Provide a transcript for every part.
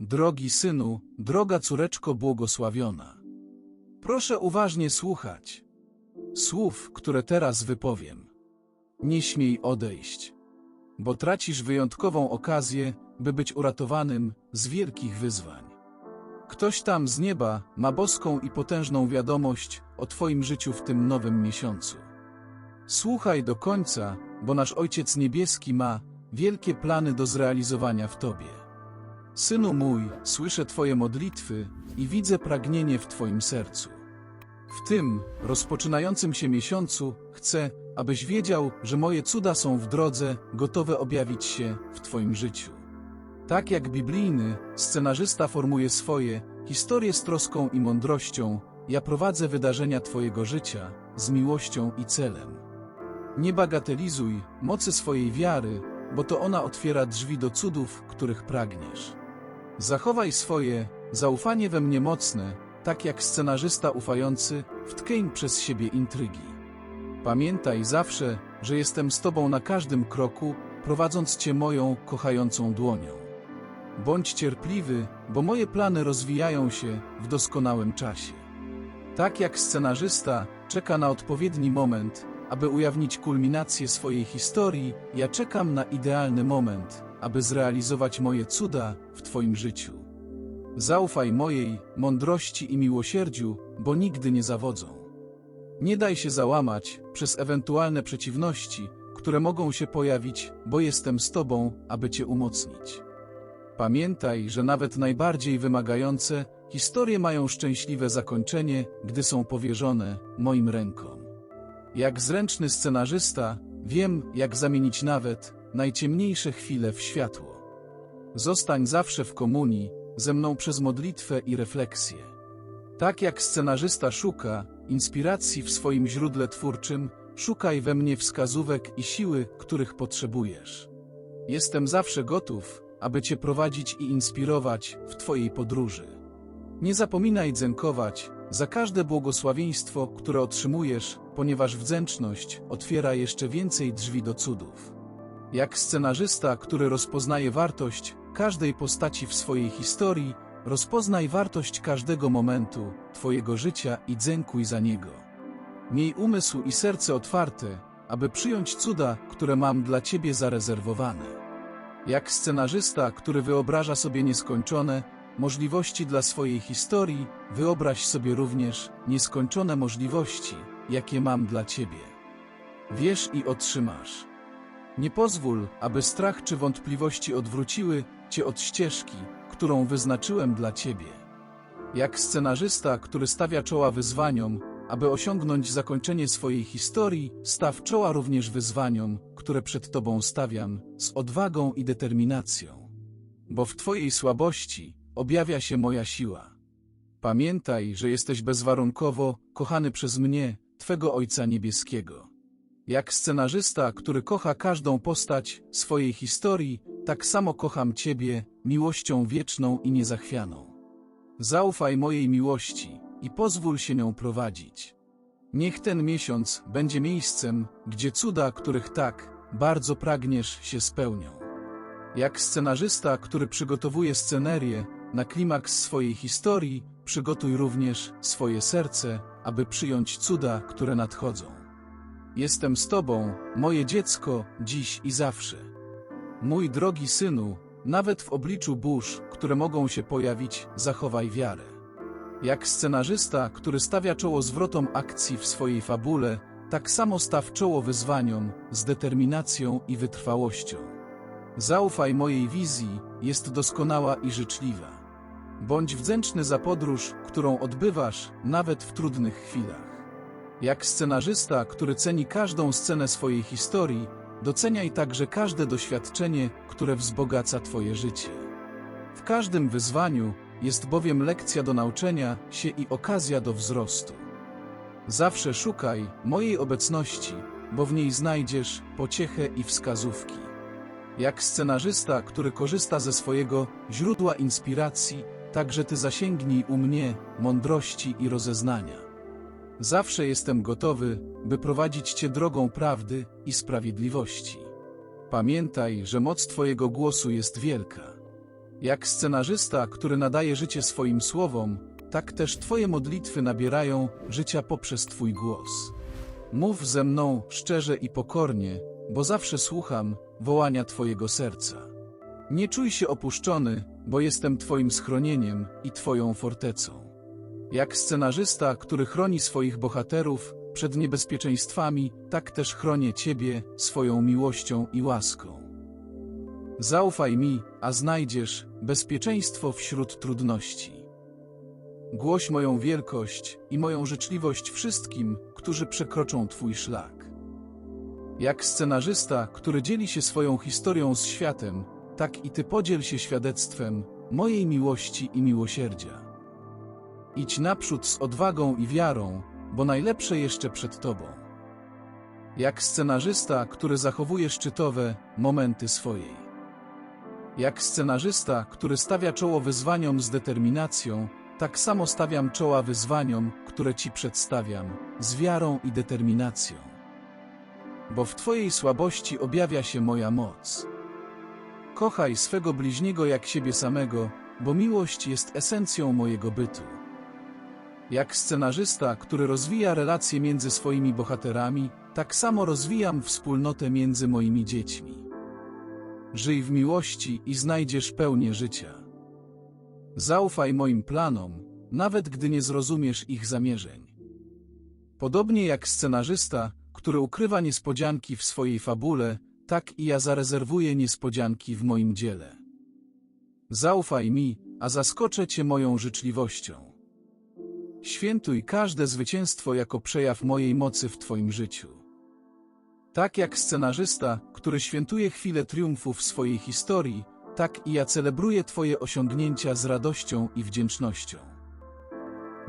drogi synu, droga córeczko błogosławiona. Proszę uważnie słuchać słów, które teraz wypowiem. Nie śmiej odejść, bo tracisz wyjątkową okazję, by być uratowanym z wielkich wyzwań. Ktoś tam z nieba ma boską i potężną wiadomość o Twoim życiu w tym nowym miesiącu. Słuchaj do końca, bo nasz Ojciec Niebieski ma wielkie plany do zrealizowania w Tobie. Synu mój, słyszę Twoje modlitwy i widzę pragnienie w Twoim sercu. W tym, rozpoczynającym się miesiącu, chcę, abyś wiedział, że moje cuda są w drodze, gotowe objawić się w Twoim życiu. Tak jak biblijny scenarzysta formuje swoje historie z troską i mądrością, ja prowadzę wydarzenia Twojego życia z miłością i celem. Nie bagatelizuj mocy swojej wiary, bo to ona otwiera drzwi do cudów, których pragniesz. Zachowaj swoje zaufanie we mnie mocne, tak jak scenarzysta ufający w tkeń przez siebie intrygi. Pamiętaj zawsze, że jestem z Tobą na każdym kroku, prowadząc Cię moją kochającą dłonią. Bądź cierpliwy, bo moje plany rozwijają się w doskonałym czasie. Tak jak scenarzysta czeka na odpowiedni moment, aby ujawnić kulminację swojej historii, ja czekam na idealny moment, aby zrealizować moje cuda w Twoim życiu. Zaufaj mojej mądrości i miłosierdziu, bo nigdy nie zawodzą. Nie daj się załamać przez ewentualne przeciwności, które mogą się pojawić, bo jestem z Tobą, aby Cię umocnić. Pamiętaj, że nawet najbardziej wymagające historie mają szczęśliwe zakończenie, gdy są powierzone moim rękom. Jak zręczny scenarzysta, wiem, jak zamienić nawet najciemniejsze chwile w światło. Zostań zawsze w komunii ze mną przez modlitwę i refleksję. Tak jak scenarzysta szuka inspiracji w swoim źródle twórczym, szukaj we mnie wskazówek i siły, których potrzebujesz. Jestem zawsze gotów, aby Cię prowadzić i inspirować w Twojej podróży. Nie zapominaj dziękować za każde błogosławieństwo, które otrzymujesz, ponieważ wdzięczność otwiera jeszcze więcej drzwi do cudów. Jak scenarzysta, który rozpoznaje wartość każdej postaci w swojej historii, rozpoznaj wartość każdego momentu Twojego życia i dziękuj za niego. Miej umysł i serce otwarte, aby przyjąć cuda, które mam dla Ciebie zarezerwowane. Jak scenarzysta, który wyobraża sobie nieskończone możliwości dla swojej historii, wyobraź sobie również nieskończone możliwości, jakie mam dla Ciebie. Wierz i otrzymasz. Nie pozwól, aby strach czy wątpliwości odwróciły Cię od ścieżki, którą wyznaczyłem dla Ciebie. Jak scenarzysta, który stawia czoła wyzwaniom, aby osiągnąć zakończenie swojej historii, staw czoła również wyzwaniom, które przed Tobą stawiam, z odwagą i determinacją. Bo w Twojej słabości objawia się moja siła. Pamiętaj, że jesteś bezwarunkowo kochany przez mnie, Twego Ojca Niebieskiego. Jak scenarzysta, który kocha każdą postać swojej historii, tak samo kocham Ciebie miłością wieczną i niezachwianą. Zaufaj mojej miłości i pozwól się nią prowadzić. Niech ten miesiąc będzie miejscem, gdzie cuda, których tak bardzo pragniesz, się spełnią. Jak scenarzysta, który przygotowuje scenerię na klimaks swojej historii, przygotuj również swoje serce, aby przyjąć cuda, które nadchodzą. Jestem z Tobą, moje dziecko, dziś i zawsze. Mój drogi synu, nawet w obliczu burz, które mogą się pojawić, zachowaj wiarę. Jak scenarzysta, który stawia czoło zwrotom akcji w swojej fabule, tak samo staw czoło wyzwaniom z determinacją i wytrwałością. Zaufaj mojej wizji, jest doskonała i życzliwa. Bądź wdzięczny za podróż, którą odbywasz, nawet w trudnych chwilach. Jak scenarzysta, który ceni każdą scenę swojej historii, doceniaj także każde doświadczenie, które wzbogaca Twoje życie. W każdym wyzwaniu jest bowiem lekcja do nauczenia się i okazja do wzrostu. Zawsze szukaj mojej obecności, bo w niej znajdziesz pociechę i wskazówki. Jak scenarzysta, który korzysta ze swojego źródła inspiracji, także Ty zasięgnij u mnie mądrości i rozeznania. Zawsze jestem gotowy, by prowadzić Cię drogą prawdy i sprawiedliwości. Pamiętaj, że moc Twojego głosu jest wielka. Jak scenarzysta, który nadaje życie swoim słowom, tak też Twoje modlitwy nabierają życia poprzez Twój głos. Mów ze mną szczerze i pokornie, bo zawsze słucham wołania Twojego serca. Nie czuj się opuszczony, bo jestem Twoim schronieniem i Twoją fortecą. Jak scenarzysta, który chroni swoich bohaterów przed niebezpieczeństwami, tak też chronię Ciebie swoją miłością i łaską. Zaufaj mi, a znajdziesz bezpieczeństwo wśród trudności. Głoś moją wielkość i moją życzliwość wszystkim, którzy przekroczą Twój szlak. Jak scenarzysta, który dzieli się swoją historią z światem, tak i Ty podziel się świadectwem mojej miłości i miłosierdzia. Idź naprzód z odwagą i wiarą, bo najlepsze jeszcze przed Tobą. Jak scenarzysta, który zachowuje szczytowe momenty swojej. Jak scenarzysta, który stawia czoło wyzwaniom z determinacją, tak samo stawiam czoła wyzwaniom, które Ci przedstawiam, z wiarą i determinacją. Bo w Twojej słabości objawia się moja moc. Kochaj swego bliźniego jak siebie samego, bo miłość jest esencją mojego bytu. Jak scenarzysta, który rozwija relacje między swoimi bohaterami, tak samo rozwijam wspólnotę między moimi dziećmi. Żyj w miłości i znajdziesz pełnię życia. Zaufaj moim planom, nawet gdy nie zrozumiesz ich zamierzeń. Podobnie jak scenarzysta, który ukrywa niespodzianki w swojej fabule, tak i ja zarezerwuję niespodzianki w moim dziele. Zaufaj mi, a zaskoczę Cię moją życzliwością. Świętuj każde zwycięstwo jako przejaw mojej mocy w Twoim życiu. Tak jak scenarzysta, który świętuje chwilę triumfu w swojej historii, tak i ja celebruję Twoje osiągnięcia z radością i wdzięcznością.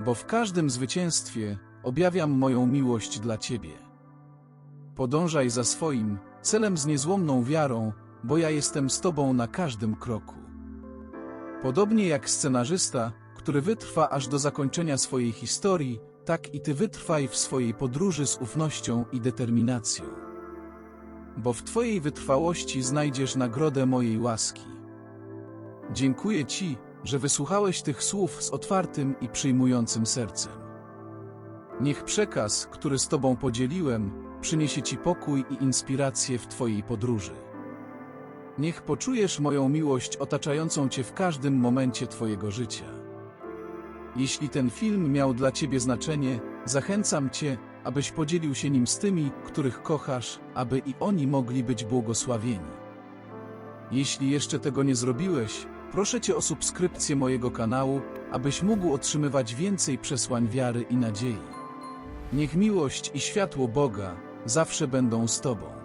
Bo w każdym zwycięstwie objawiam moją miłość dla Ciebie. Podążaj za swoim celem z niezłomną wiarą, bo ja jestem z Tobą na każdym kroku. Podobnie jak scenarzysta, który wytrwa aż do zakończenia swojej historii, tak i Ty wytrwaj w swojej podróży z ufnością i determinacją. Bo w Twojej wytrwałości znajdziesz nagrodę mojej łaski. Dziękuję Ci, że wysłuchałeś tych słów z otwartym i przyjmującym sercem. Niech przekaz, który z Tobą podzieliłem, przyniesie Ci pokój i inspirację w Twojej podróży. Niech poczujesz moją miłość otaczającą Cię w każdym momencie Twojego życia. Jeśli ten film miał dla Ciebie znaczenie, zachęcam Cię, abyś podzielił się nim z tymi, których kochasz, aby i oni mogli być błogosławieni. Jeśli jeszcze tego nie zrobiłeś, proszę Cię o subskrypcję mojego kanału, abyś mógł otrzymywać więcej przesłań wiary i nadziei. Niech miłość i światło Boga zawsze będą z Tobą.